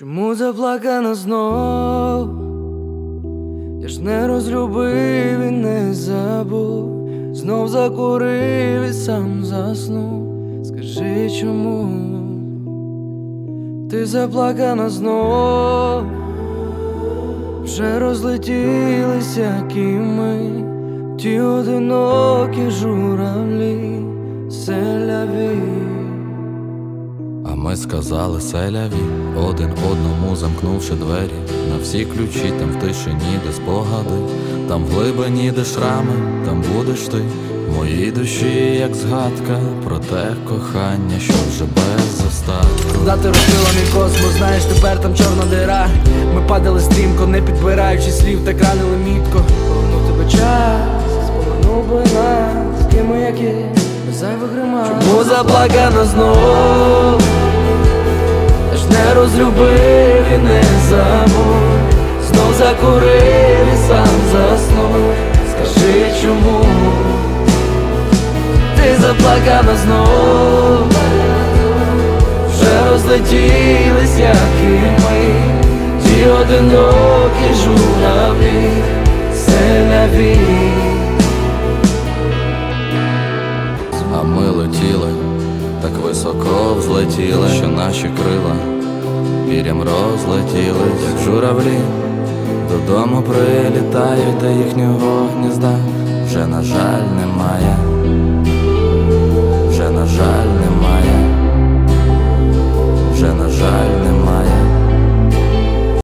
Чому заплакана знов? Я ж не розлюбив і не забув, знов закурив і сам заснув. Скажи чому? Ти заплакана знов, вже розлетілися кими, ті одинокі журавлі, селяві. Ми сказали селяві, один одному замкнувши двері, на всі ключі, там в тишині, де спогади, там в глибині, де шрами, там будеш ти, в моїй душі, як згадка про те кохання, що вже без остатку. Куда ти розбила мій космос, знаєш, тепер там чорна дира. Ми падали стрімко, не підбираючи слів, так ранили мітко. Повернув тебе час, повернув би нас, ким ми як є, без зайвих ремарок Чому заплакано знов? Не розлюбив і не забув Знов закурив і сам заснув. Скажи чому ти заплакана знов? Вже розлетілись, як і ми, ті одинокі журавлі, селяві. А ми летіли, так високо взлетіли, що наші крила пірям розлетіли, як журавлі, додому прилітають, та їхнього гнізда вже, на жаль, немає, вже, на жаль, немає, вже, на жаль.